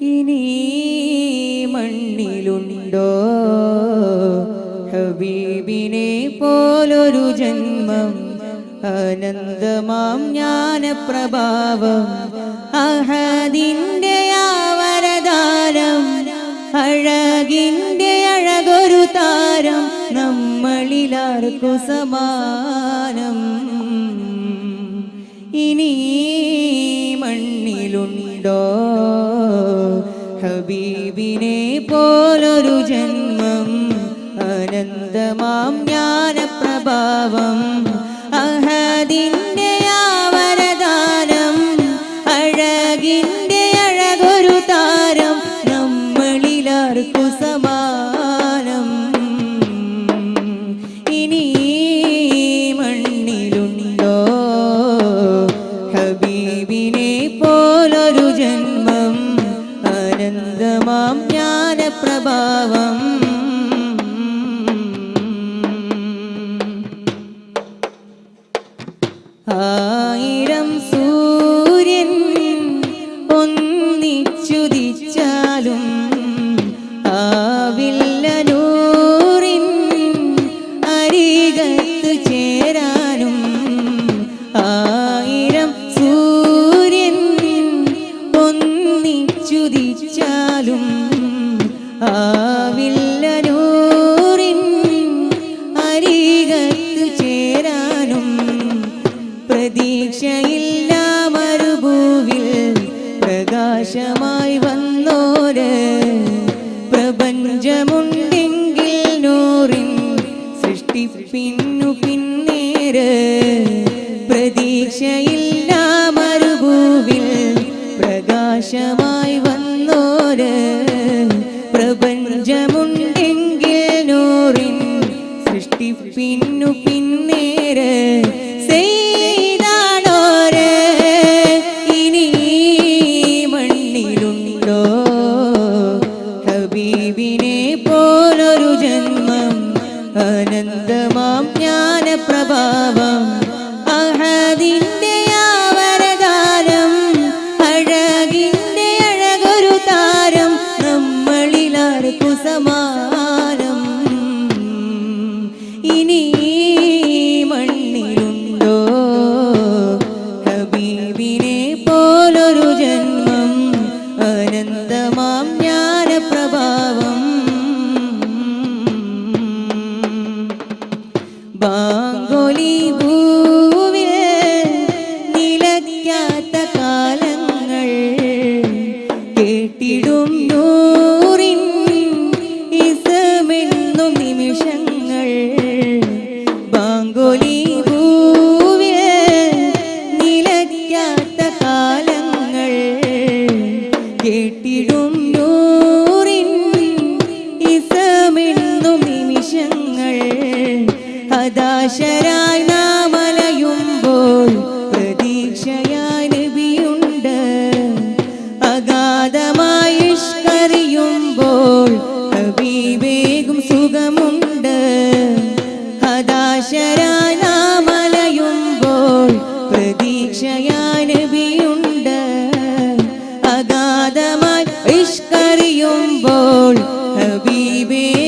ഇനി മണ്ണിലുണ്ടോ? ഹബീബിനെ പോലൊരു ജന്മം അനന്തമാം ജ്ഞാനപ്രഭാവം അഹദിന്റെ ആവരദാനം അഴകിന്റെ അഴകൊരു താരം നമ്മളിലാർക്കു സമാനം? ഇനി മണ്ണിലുണ്ടോ? ഹബീബിനെ പോലൊരു ജന്മം അനന്തമാം ജ്ഞാനപ്രഭാവം അഹദിന്റെ ആവരദാനം അഴകിന്റെ അഴകൊരു താരം നമ്മളിലാർക്കു സമാനം അനന്തമാം ജ്ഞാനപ്രഭാവം. ആയിരം സൂര്യൻ ആവില്ല നൂറിൻ അരികത്ത് ചേരാനും മരുഭൂവിൽ പ്രകാശമായി പ്രപഞ്ചമുണ്ടെങ്കിൽ സൃഷ്ടിപ്പിന്നു പ്രതീക്ഷയില്ല മരുഭൂവിൽ പ്രകാശമായി അനന്തമാം ജ്ഞാനപ്രഭാവം. അഹദിന്റെ ആവരദാനം അഴകിന്റെ അഴകൊരു താരം നമ്മളിലാർക്കു സമാനം? ഇനി ഹതാശരായി നാം അലയുമ്പോൾ പ്രതീക്ഷയായി നബിയുണ്ട്. അഗാധമായി ഇഷ്കറിയുമ്പോൾ ഹബീബേകും സുഖമുണ്ട്. ഹതാശരായി നാം അലയുമ്പോൾ നബിയുണ്ട്. അഗാധമായി ഇഷ്കറിയുമ്പോൾ ഹബീബേകും